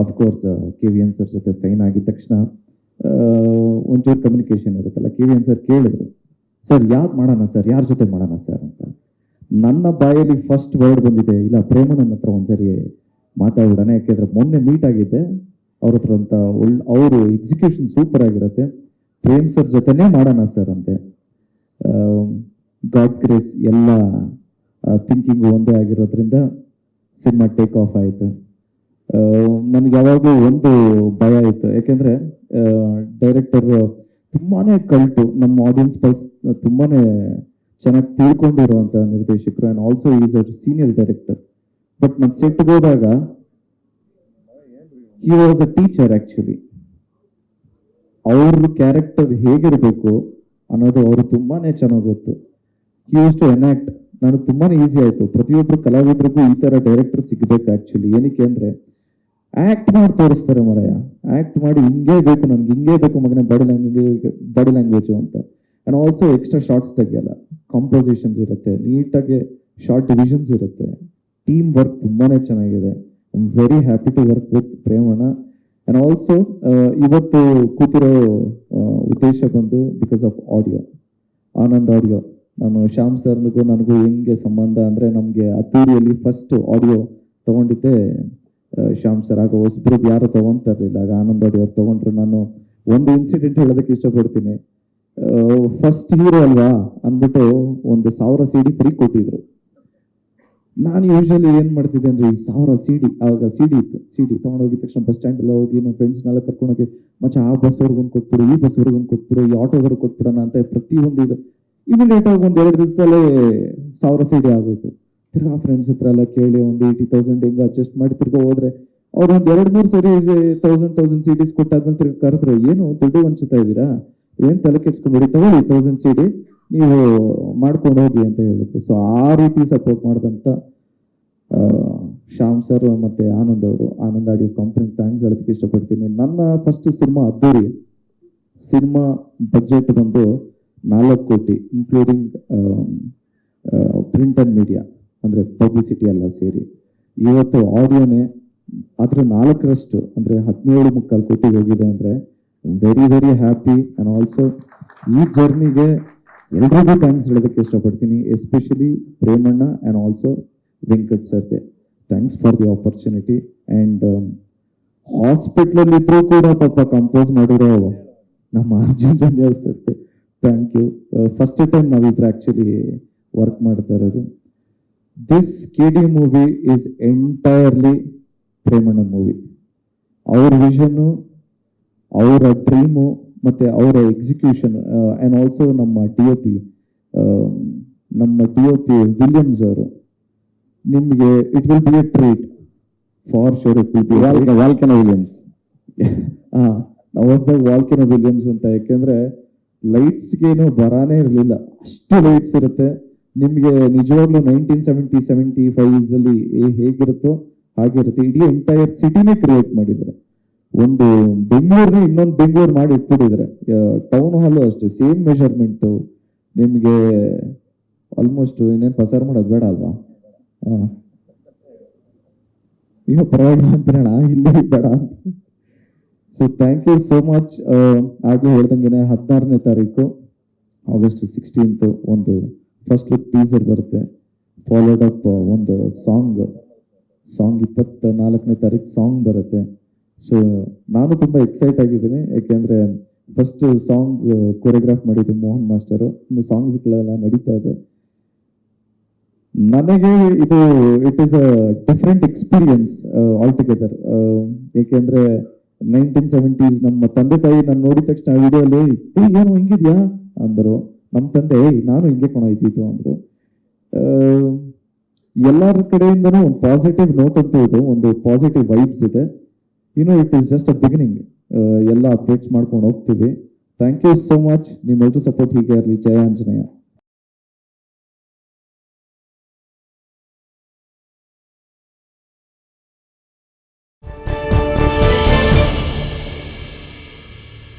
Of course K V N sir ಜೊತೆ sign ಆಗಿದ ತಕ್ಷಣ ಆ, ಒಂಚೂರು ಕಮ್ಯುನಿಕೇಶನ್ ಇರುತ್ತಲ್ಲ ಕೆ ವಿ ಎನ್ ಸರ್ ಕೇಳಿದ್ರು ಸರ್ ಯಾಕೆ ಮಾಡೋಣ ಸರ್ ಯಾರ ಜೊತೆ ಮಾಡೋಣ ಸರ್ ಅಂತ. ನನ್ನ ಬಾಯಲ್ಲಿ ಫಸ್ಟ್ ವರ್ಡ್ ಬಂದಿದೆ ಇಲ್ಲ ಪ್ರೇಮಣ್ಣನ ಹತ್ರ ಒಂದ್ಸರಿ ಮಾತಾಡೋಣ ಯಾಕೆಂದ್ರೆ ಮೊನ್ನೆ ಮೀಟ್ ಆಗಿದ್ದೆ ಅವ್ರ ಹತ್ರ ಅಂತ ಒಳ್ಳೆ ಅವರು ಎಕ್ಸಿಕ್ಯೂಷನ್ ಸೂಪರ್ ಆಗಿರುತ್ತೆ. ಪ್ರೇಮ್ ಸರ್ ಜೊತೆನೇ ಮಾಡೋಣ ಸರ್ ಅಂತೆ. ಗಾಡ್ಸ್ ಗ್ರೇಸ್ ಎಲ್ಲ ಥಿಂಕಿಂಗ್ ಒಂದೇ ಆಗಿರೋದ್ರಿಂದ ಸಿನಿಮಾ ಟೇಕ್ ಆಫ್ ಆಯಿತು. ನನಗೆ ಯಾವಾಗಲೂ ಒಂದು ಭಯ ಇತ್ತು. ಯಾಕೆಂದ್ರೆ ಡೈರೆಕ್ಟರ್ ತುಂಬಾನೇ ಕಲ್ಟು ನಮ್ಮ ಆಡಿಯನ್ಸ್ ಪಲ್ಸ್ ತುಂಬಾನೇ ಚೆನ್ನಾಗಿ ತಿಳ್ಕೊಂಡಿರುವಂತ ನಿರ್ದೇಶಕರು and also is a senior director but ನಾನು ಸೆಟ್ಗೆ ಹೋದಾಗ he was a teacher actually ಅವ್ರ ಕ್ಯಾರೆಕ್ಟರ್ ಹೇಗಿರಬೇಕು ಅನ್ನೋದು ಅವರು ತುಂಬಾನೇ ಚೆನ್ನಾಗಿ ಗೊತ್ತು. ಹಿ ವಾಸ್ ಟು ಎನ್ಯಾಕ್ಟ್ ನನಗೆ ತುಂಬಾನೇ ಈಸಿ ಆಯಿತು. ಪ್ರತಿಯೊಬ್ಬರು ಕಲಾವಿದರಿಗೂ ಈ ತರ ಡೈರೆಕ್ಟರ್ ಸಿಗ್ಬೇಕು ಆ್ಯಕ್ಚುಲಿ ಏನಕ್ಕೆ ಅಂದ್ರೆ ಆಕ್ಟ್ ಮಾಡಿ ತೋರಿಸ್ತಾರೆ ಮರಯ್ಯ ಆಕ್ಟ್ ಮಾಡಿ ಹಿಂಗೇ ಬೇಕು ನನ್ಗೆ, ಹಿಂಗೇ ಬೇಕು ಮಗನೇ ಬಾಡಿ ಲ್ಯಾಂಗ್ವೇಜ್ ಬಾಡಿ ಲ್ಯಾಂಗ್ವೇಜು ಅಂತ. ಅಂಡ್ ಆಲ್ಸೋ ಎಕ್ಸ್ಟ್ರಾ ಶಾರ್ಟ್ಸ್ ತೆಗಿಯಲ್ಲ. ಕಾಂಪೋಸಿಷನ್ಸ್ ಇರುತ್ತೆ, ನೀಟಾಗಿ ಶಾರ್ಟ್ ಡಿವಿಷನ್ಸ್ ಇರುತ್ತೆ. ಟೀಮ್ ವರ್ಕ್ ತುಂಬಾನೇ ಚೆನ್ನಾಗಿದೆ. I am very happy to work with Premanna and also ಇವತ್ತು ಕೂತಿರೋ ಉದ್ದೇಶ ಬಂದು because of audio Anand audio ನಾನು ಶ್ಯಾಮ್ ಸರ್ಗೂ ನನಗೂ ಹೆಂಗೆ ಸಂಬಂಧ ಅಂದರೆ ನಮಗೆ ಅದ್ದೂರಿಯಲ್ಲಿ ಫಸ್ಟ್ ಆಡಿಯೋ ತಗೊಂಡಿದ್ದೆ. ಶ್ಯಾಮ್ ಸರ್, ಆಗ ಹೊಸಬ್ರದ್ದು ಯಾರು ತಗೊಂತಾ ಇರಲಿಲ್ಲ ಆಗ ಆನಂದ್ ಅವ್ರು ತಗೊಂಡ್ರು. ನಾನು ಒಂದು ಇನ್ಸಿಡೆಂಟ್ ಹೇಳೋದಕ್ಕೆ ಇಷ್ಟಪಡ್ತೀನಿ. ಫಸ್ಟ್ ಹೀರೋ ಅಲ್ವಾ ಅಂದ್ಬಿಟ್ಟು ಒಂದು ಸಾವಿರ ಸಿ ಡಿ ಫ್ರೀ ಕೊಟ್ಟಿದ್ರು. ನಾನು ಯೂಶಲಿ ಏನು ಮಾಡ್ತಿದ್ದೆ ಅಂದ್ರೆ ಈ ಸಾವಿರ ಸಿ ಡಿ ಆವಾಗ ಸಿ ಡಿ ಇತ್ತು. ಸಿ ಡಿ ತೊಗೊಂಡೋಗಿದ ತಕ್ಷಣ ಬಸ್ ಸ್ಟ್ಯಾಂಡ್ ಎಲ್ಲ ಹೋಗಿ ನಮ್ಮ ಫ್ರೆಂಡ್ಸ್ನೆಲ್ಲ ಕರ್ಕೊಂಡೋಗಿ ಮಚ್ಚ, ಆ ಬಸ್ ಅವ್ರಿಗೊಂದು ಕೊಟ್ಬಿಡು, ಈ ಬಸ್ ಅವ್ರಿಗೊಂದು ಕೊಟ್ಬಿಡು, ಈ ಆಟೋದವ್ರಿಗೆ ಕೊಟ್ಬಿಡೋಣ ಅಂತ ಪ್ರತಿಯೊಂದು ಇದು. ಇಮಿಡಿಯೇಟ್ ಆಗಿ ಒಂದ್ ಎರಡು ದಿವಸದಲ್ಲೇ ಸಾವಿರ ಸಿ ಡಿ ಆಗೋಯ್ತು. ತಿರ್ಗಾ ಫ್ರೆಂಡ್ಸ್ ಹತ್ರ ಎಲ್ಲ ಕೇಳಿ ಒಂದು ಏಯ್ಟಿ ತೌಸಂಡ್ ಹಿಂಗೆ ಅಡ್ಜಸ್ಟ್ ಮಾಡಿ ತಿರ್ಗಾ ಹೋದ್ರೆ ಅವ್ರು ಒಂದು ಎರಡು ಮೂರು ಸರಿ ತೌಸಂಡ್ ತೌಸಂಡ್ ಸಿ ಕೊಟ್ಟಾದ್ಮೇಲೆ ತಿರ್ಗಿ ಕರೆದ್ರು ಏನು ದುಡ್ಡು ಹಂಚುತ್ತಾ ಇದ್ದೀರಾ? ಏನು ತಲೆ ಕೆಡ್ಸ್ಕೊಂಡ್ಬಿಡಿ ತಗೊಳ್ಳಿ ತೌಸಂಡ್ ಸಿ ಡಿ ನೀವು ಮಾಡ್ಕೊಂಡು ಹೋಗಿ ಅಂತ ಹೇಳಿದ್ರು. ಸೊ ಆ ರೀತಿ ಸಪೋರ್ಟ್ ಮಾಡಿದಂತ ಆ, ಶ್ಯಾಮ್ ಸರ್ ಮತ್ತೆ ಆನಂದ್ ಅವರು ಆನಂದ್ ಆಡಿಯೋ ಕಂಪ್ನಿ ಥ್ಯಾಂಕ್ಸ್ ಹೇಳೋದಕ್ಕೆ ಇಷ್ಟಪಡ್ತೀನಿ. ನನ್ನ first cinema Addhuri cinema budget ಬಂದು ನಾಲ್ಕು ಕೋಟಿ ಇನ್ಕ್ಲೂಡಿಂಗ್ ಪ್ರಿಂಟ್ ಅಂಡ್ ಮೀಡಿಯಾ ಅಂದ್ರೆ ಪಬ್ಲಿಸಿಟಿ ಎಲ್ಲ ಸೇರಿ. ಇವತ್ತು ಆಡಿಯೋನೇ ಅದ್ರ ನಾಲ್ಕರಷ್ಟು ಅಂದ್ರೆ ಹದಿನೇಳು ಮುಕ್ಕಾಲು ಕೋಟಿ ಹೋಗಿದೆ ಅಂದ್ರೆ very very happy and also ಈ ಜರ್ನಿಗೆ ಎಲ್ರಿಗೂ ಥ್ಯಾಂಕ್ಸ್ ಹೇಳೋದಕ್ಕೆ ಇಷ್ಟಪಡ್ತೀನಿ. Especially Premanna and also Venkat ಸರ್ಗೆ. Thanks for the opportunity and ಹಾಸ್ಪಿಟ್ಲಲ್ಲಿ ಇದ್ರೂ ಕೂಡ ಪಾಪ ಕಂಪೋಸ್ ಮಾಡಿರೋ ನಮ್ಮ ಅರ್ಜುನ್ ಜನ್ಯ ಸರ್ಗೆ. ಥ್ಯಾಂಕ್ ಯು ಫಸ್ಟ್ ಟೈಮ್ ನಾವಿಬ್ರು ಆ್ಯಕ್ಚುಲಿ ವರ್ಕ್ ಮಾಡ್ತಾ ಇರೋದು. This K D movie is entirely Premanna movie ಅವ್ರ ವಿಷನ್ನು ಅವರ ಡ್ರೀಮು ಮತ್ತು ಅವರ ಎಕ್ಸಿಕ್ಯೂಷನ್ ಆ್ಯಂಡ್ ಆಲ್ಸೋ ನಮ್ಮ ಡಿ ಒ ಪಿ ನಮ್ಮ ಡಿ ಒ ಪಿ ವಿಲಿಯಮ್ಸ್ ಅವರು ನಿಮಗೆ it will be a treat for sure it will be ವಾಲ್ಕನ Williams ಹಾ ಹೊಸದಾಗ ವಾಲ್ಕನ ವಿಲಿಯಮ್ಸ್ ಅಂತ ಯಾಕೆಂದರೆ ಲೈಟ್ಸ್ಗೇನು ಬರಾನೇ ಇರಲಿಲ್ಲ. ಅಷ್ಟು ಲೈಟ್ಸ್ ಇರುತ್ತೆ. ನಿಮಗೆ ನಿಜವಾಗ್ಲೂ ನೈನ್ಟೀನ್ ಸೆವೆಂಟಿ ಸೆವೆಂಟಿ ಫೈವ್ಸಲ್ಲಿ ಹೇಗಿರುತ್ತೋ ಹಾಗಿರುತ್ತೆ ಇಡೀ ಎಂಟೈರ್ ಸಿಟಿನೇ ಕ್ರಿಯೇಟ್ ಮಾಡಿದ್ದಾರೆ. ಒಂದು ಬೆಂಗಳೂರಿನ ಇನ್ನೊಂದು ಬೆಂಗಳೂರು ಮಾಡಿ ಇಟ್ಬಿಟ್ಟಿದ್ದಾರೆ. ಟೌನ್ ಹಾಲು ಅಷ್ಟೇ ಸೇಮ್ ಮೆಷರ್ಮೆಂಟು ನಿಮಗೆ ಆಲ್ಮೋಸ್ಟ್ ಇನ್ನೇನು ಪಸಾರ ಮಾಡೋದು ಬೇಡ ಅಲ್ವಾ? ಹಾಂ. ಈಗ ಪರವಾಗಿಲ್ಲ ಅಂತಾರಣ ಇಲ್ಲಿ ಬೇಡ so thank you so much ಆಗಲೇ ಹೇಳ್ದಂಗೆ ಹದಿನಾರನೇ ತಾರೀಕು ಆಗಸ್ಟ್ ಸಿಕ್ಸ್ಟೀನ್ತ್ ಒಂದು ಫಸ್ಟ್ ಲುಕ್ ಟೀಸರ್ ಬರುತ್ತೆ. ಫಾಲೋಡ್ ಅಪ್ ಒಂದು ಸಾಂಗ್ ಸಾಂಗ್ ಇಪ್ಪತ್ತ ನಾಲ್ಕನೇ ತಾರೀಕು ಸಾಂಗ್ ಬರುತ್ತೆ. ಸೊ ನಾನು ತುಂಬ ಎಕ್ಸೈಟ್ ಆಗಿದ್ದೀನಿ. ಯಾಕೆಂದ್ರೆ ಫಸ್ಟ್ ಸಾಂಗ್ ಕೊರಿಯೋಗ್ರಾಫ್ ಮಾಡಿದ್ದು ಮೋಹನ್ ಮಾಸ್ಟರು. ಇನ್ನು ಸಾಂಗ್ಸ್ಗಳೆಲ್ಲ ನಡೀತಾ ಇದೆ. ನನಗೆ ಇದು it is a different experience all together ಏಕೆಂದ್ರೆ ನೈನ್ಟೀನ್ ಸೆವೆಂಟೀಸ್ ನಮ್ಮ ತಂದೆ ತಾಯಿ ನಾನು ನೋಡಿದ ತಕ್ಷಣ ವಿಡಿಯೋಲಿ ಏನು ಹಿಂಗಿದ್ಯಾ? ಅಂದರು. ನಮ್ಮ ತಂದೆ ನಾನು ಹಿಂಗೆ ಕಣ ಇದ್ದಿದ್ದು ಅಂದ್ರೆ. ಎಲ್ಲರ ಕಡೆಯಿಂದನೂ ಒಂದು ಪಾಸಿಟಿವ್ ನೋಟ್ ಅಂತ ಇದು, ಒಂದು ಪಾಸಿಟಿವ್ ವೈಬ್ಸ್ ಇದೆ. ಇನ್ನು it is just a beginning ಎಲ್ಲ ಅಪ್ಡೇಟ್ಸ್ ಮಾಡ್ಕೊಂಡು ಹೋಗ್ತೀವಿ. ಥ್ಯಾಂಕ್ ಯು ಸೋ ಮಚ್ ನಿಮ್ಮೆಲ್ಲರೂ ಸಪೋರ್ಟ್ ಹೀಗೆ ಇರಲಿ. ಜಯ ಆಂಜನೇಯ.